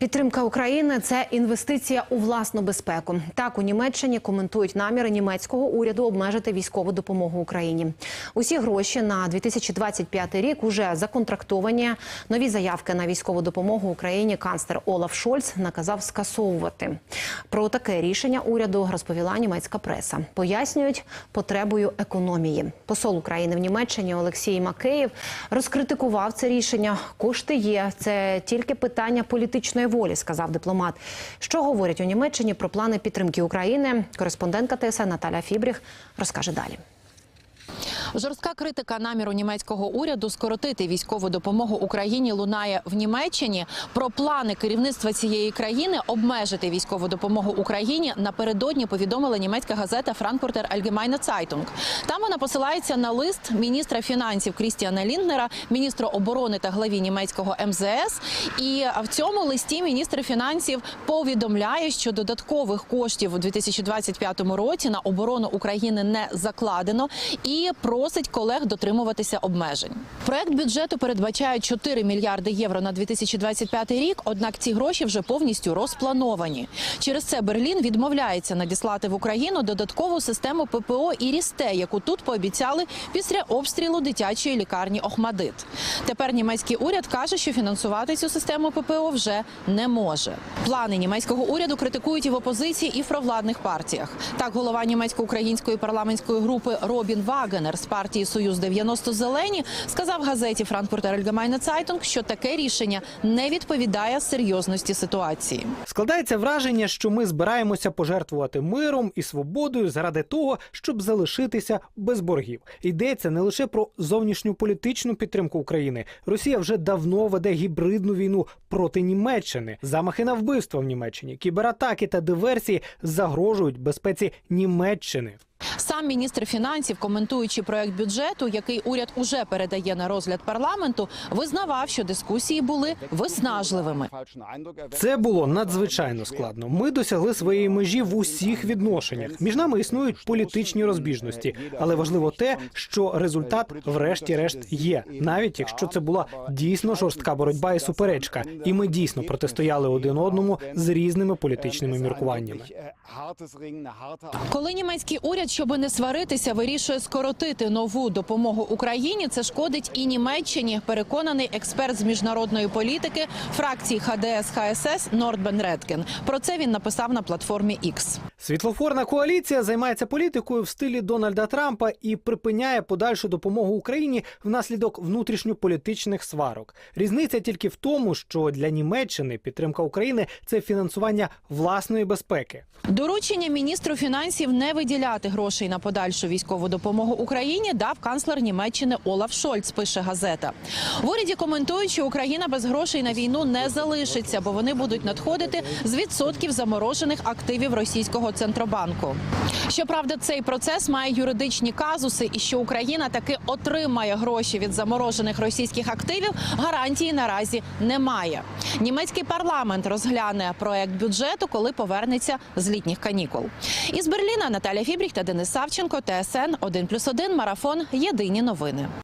Підтримка України це інвестиція у власну безпеку. Так у Німеччині коментують наміри німецького уряду обмежити військову допомогу Україні. Усі гроші на 2025 рік уже законтрактовані. Нові заявки на військову допомогу Україні канцлер Олаф Шольц наказав скасовувати. Про таке рішення уряду розповіла німецька преса. Пояснюють потребою економії. Посол України в Німеччині Олексій Макеєв розкритикував це рішення. Кошти є. Це тільки питання політичної волі, сказав дипломат. Що говорять у Німеччині про плани підтримки України? Кореспондентка ТСН Наталя Фібріх розкаже далі. Жорстка критика наміру німецького уряду скоротити військову допомогу Україні лунає в Німеччині. Про плани керівництва цієї країни обмежити військову допомогу Україні напередодні повідомила німецька газета Frankfurter Allgemeine Zeitung. Там вона посилається на лист міністра фінансів Крістіана Лінднера, міністра оборони та главі німецького МЗС. І в цьому листі міністр фінансів повідомляє, що додаткових коштів у 2025 році на оборону України не закладено і просить колег дотримуватися обмежень. Проект бюджету передбачає 4 мільярди євро на 2025 рік. Однак ці гроші вже повністю розплановані. Через це Берлін відмовляється надіслати в Україну додаткову систему ППО і Рісте, яку тут пообіцяли після обстрілу дитячої лікарні Охмадит. Тепер німецький уряд каже, що фінансувати цю систему ППО вже не може. Плани німецького уряду критикують і в опозиції, і в провладних партіях. Так, голова німецько-української парламентської групи Робін Вагенер партії Союз 90 зелені сказав газеті Frankfurter Allgemeine Zeitung, що таке рішення не відповідає серйозності ситуації. Складається враження, що ми збираємося пожертвувати миром і свободою заради того, щоб залишитися без боргів. Йдеться не лише про зовнішню політичну підтримку України. Росія вже давно веде гібридну війну проти Німеччини. Замахи на вбивство в Німеччині, кібератаки та диверсії загрожують безпеці Німеччини. Сам міністр фінансів, коментуючи проект бюджету, який уряд уже передає на розгляд парламенту, визнавав, що дискусії були виснажливими. Це було надзвичайно складно. Ми досягли своєї межі в усіх відношеннях. Між нами існують політичні розбіжності, але важливо те, що результат, врешті-решт, є, навіть якщо це була дійсно жорстка боротьба і суперечка, і ми дійсно протистояли один одному з різними політичними міркуваннями. Коли німецький уряд, щоби не сваритися, вирішує скоротити нову допомогу Україні, це шкодить і Німеччині. Переконаний експерт з міжнародної політики фракції ХДС ХСС Нордбен Редкен. Про це він написав на платформі X. Світлофорна коаліція займається політикою в стилі Дональда Трампа і припиняє подальшу допомогу Україні внаслідок внутрішньополітичних сварок. Різниця тільки в тому, що для Німеччини підтримка України це фінансування власної безпеки. Доручення міністру фінансів не виділяти грошей на подальшу військову допомогу Україні дав канцлер Німеччини Олаф Шольц. Пише газета. В уряді коментують, що Україна без грошей на війну не залишиться, бо вони будуть надходити з відсотків заморожених активів російського центробанку. Щоправда, цей процес має юридичні казуси, і що Україна таки отримає гроші від заморожених російських активів, гарантії наразі немає. Німецький парламент розгляне проект бюджету, коли повернеться з літніх канікул. Із Берліна Наталя Фібріх та Денис Савченко, ТСН 1+,1, Марафон. Єдині новини.